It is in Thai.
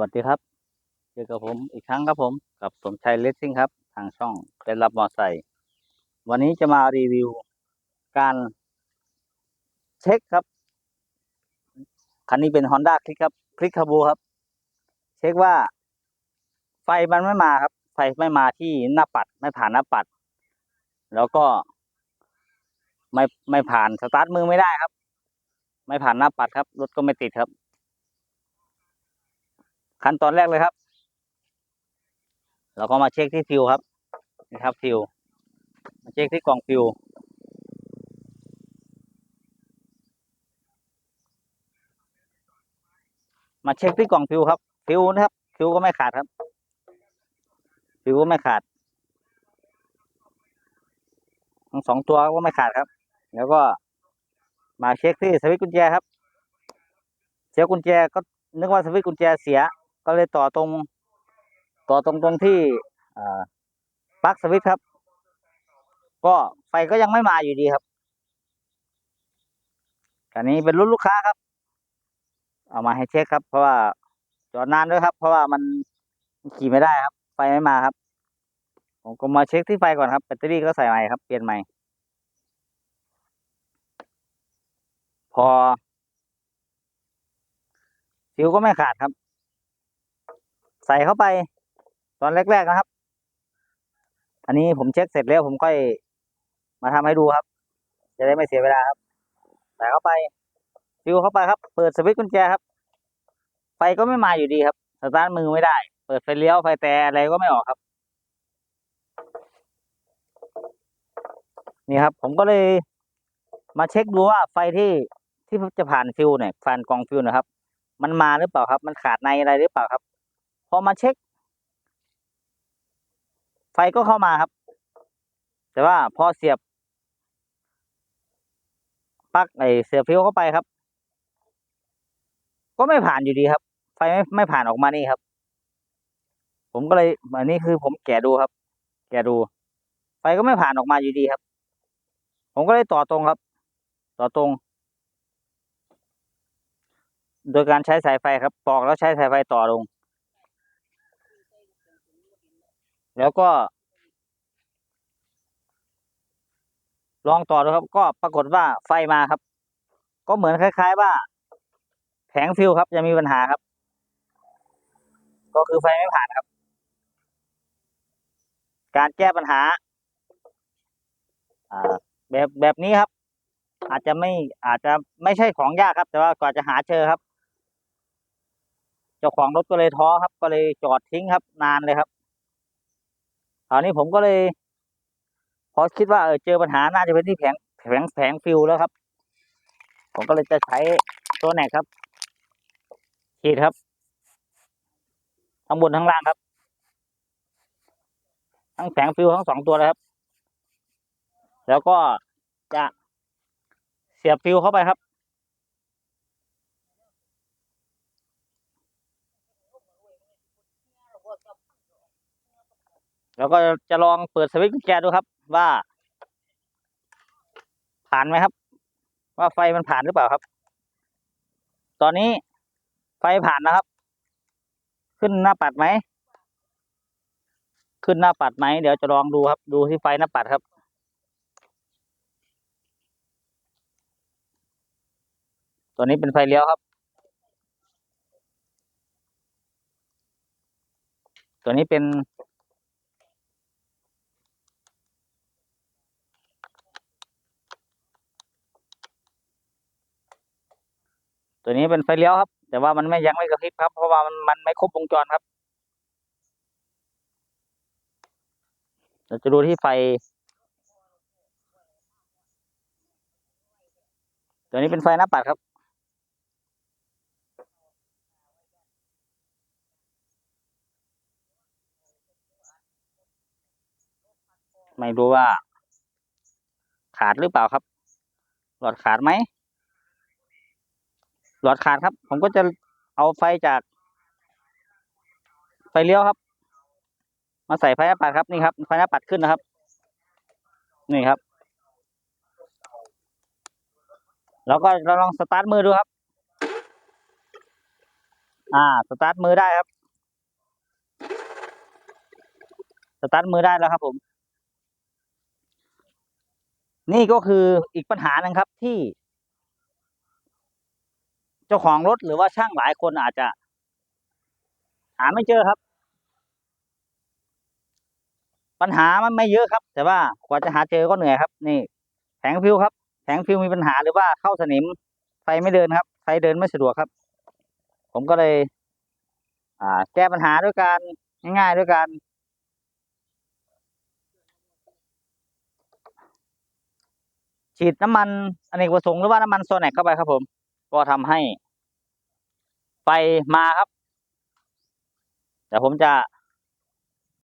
วัสดีครับ เจอกับผมอีกครั้งครับผม กับสมชัยเลสซิ่งครับ ทางช่องเคล็ดลับมอไซค์วันนี้จะมารีวิว การเช็คครับ คันนี้เป็น Honda คลิกครับ คลิกคาบูครับ เช็คว่า ไฟมันไม่มาครับ ไฟไม่มาที่หน้าปัด ไม่ผ่านหน้าปัด แล้วก็ ไม่ไม่ผ่านสตาร์ทมือไม่ได้ครับ ไม่ผ่านหน้าปัดครับรถก็ไม่ติดครับ ขั้นตอนแรกเลยครับ เราก็มาเช็คที่ฟิวครับนี่ครับฟิวมาเช็คที่กล่องฟิวมาเช็คที่กล่องฟิวครับฟิวนะครับฟิวก็ไม่ขาดครับฟิวก็ไม่ขาดทั้งสองตัวก็ไม่ขาดครับ แล้วก็มาเช็คที่สวิตช์กุญแจครับ เสียกุญแจก็นึกว่าสวิตช์กุญแจเสีย ก็เลยต่อตรง ต่อตรงตรงที่อปลั๊กสวิตช์ครับ ก็ไฟก็ยังไม่มาอยู่ดีครับอันนี้เป็นรุ่นลูกค้าครับ เอามาให้เช็คครับ เพราะว่าจอดนานด้วยครับ เพราะว่ามันขี่ไม่ได้ครับ ไฟไม่มาครับ ผมก็มาเช็คที่ไฟก่อนครับแบตเตอรี่ก็ใส่ใหม่ครับ เปลี่ยนใหม่ พอฟิวก็ไม่ขาดครับ ใส่เข้าไป ตอนแรกๆนะครับ อันนี้ผมเช็คเสร็จแล้วผมค่อยมาทำให้ดูครับ จะได้ไม่เสียเวลาครับ ใส่เข้าไปฟิวเข้าไปครับ เปิดสวิตช์กุญแจครับ ไฟก็ไม่มาอยู่ดีครับสตาร์ทมือไม่ได้ เปิดไฟเลี้ยวไฟแต่อะไรก็ไม่ออกครับ นี่ครับ ผมก็เลยมาเช็คดูว่าไฟที่ที่จะผ่านฟิวเนี่ยผ่านกองฟิวนะครับ มันมาหรือเปล่าครับ มันขาดในอะไรหรือเปล่าครับ พอมาเช็ค ไฟก็เข้ามาครับ แต่ว่าพอเสียบปลั๊กไอเสียบฟิวเข้าไปครับ ก็ไม่ผ่านอยู่ดีครับ ไฟไม่ไม่ผ่านออกมานี่ครับ ผมก็เลยอันนี้คือผมแกะดูครับ แกะดู ไฟก็ไม่ผ่านออกมาอยู่ดีครับ ผมก็เลยต่อตรงครับ ต่อตรง โดยการใช้สายไฟครับปอกแล้วใช้สายไฟต่อลง แล้วก็ ลองต่อดูครับ ก็ปรากฏว่าไฟมาครับ ก็เหมือนคล้าย ๆ ว่า แผงฟิวครับจะมีปัญหาครับ ก็คือไฟไม่ผ่านครับ การแก้ปัญหาอ่าแบบแบบนี้ครับ อาจจะไม่อาจจะไม่ใช่ของยากครับ แต่ว่ากว่าจะหาเจอครับ เจ้าของรถก็เลยท้อครับ ก็เลยจอดทิ้งครับ นานเลยครับ คราวนี้ผมก็เลยพอคิดว่าเออเจอปัญหาน่าจะเป็นที่แผงแผงแผงฟิวแล้วครับ ผมก็เลยจะใช้ตัวแหนกครับฉีดครับทั้งบนทั้งล่างครับ ทั้งแผงฟิวทั้งสองตัวเลยครับ แล้วก็จะเสียบฟิวเข้าไปครับ แล้วก็จะลองเปิดสวิตช์กุญแจดูครับ ว่า ผ่านไหมครับ ว่าไฟมันผ่านหรือเปล่าครับ ตอนนี้ไฟผ่านนะครับ ขึ้นหน้าปัดไหม ขึ้นหน้าปัดไหมเดี๋ยวจะลองดูครับ ดูที่ไฟหน้าปัดครับตัวนี้เป็นไฟเลี้ยวครับ ตัวนี้เป็น ตัวนี้เป็นไฟเลี้ยวครับ แต่ว่ามันไม่ยังไม่กระพริบครับ เพราะว่ามันมันไม่ครบวงจรครับ เราจะดูที่ไฟ ตัวนี้เป็นไฟหน้าปัดครับไม่รู้ว่า ขาดหรือเปล่าครับ หลอดขาดไหม หลอดขาดครับ ผมก็จะเอาไฟจาก ไฟเลี้ยวครับ มาใส่ไฟหน้าปัดครับนี่ครับไฟหน้าปัดขึ้นนะครับ นี่ครับ แล้วก็เราลองสตาร์ทมือดูครับออ่าสตาร์ทมือได้ครับสตาร์ทมือได้แล้วครับผม นี่ก็คืออีกปัญหาหนึ่งครับที่ เจ้าของรถหรือว่าช่างหลายคนอาจจะ หาไม่เจอครับ ปัญหามันไม่เยอะครับ แต่ว่ากว่าจะหาเจอก็เหนื่อยครับ นี่แผงฟิวครับแผงฟิวมีปัญหาหรือว่าเข้าสนิมไฟไม่เดินครับ ไฟเดินไม่สะดวกครับ ผมก็เลย อ่า แก้ปัญหาด้วยการง่ายๆด้วยการฉีดน้ำมันอเนกประสงค์หรือว่าน้ำมันโซแนกเข้าไปครับผม ก็ทำให้ไฟมาครับ เดี๋ยวผมจะ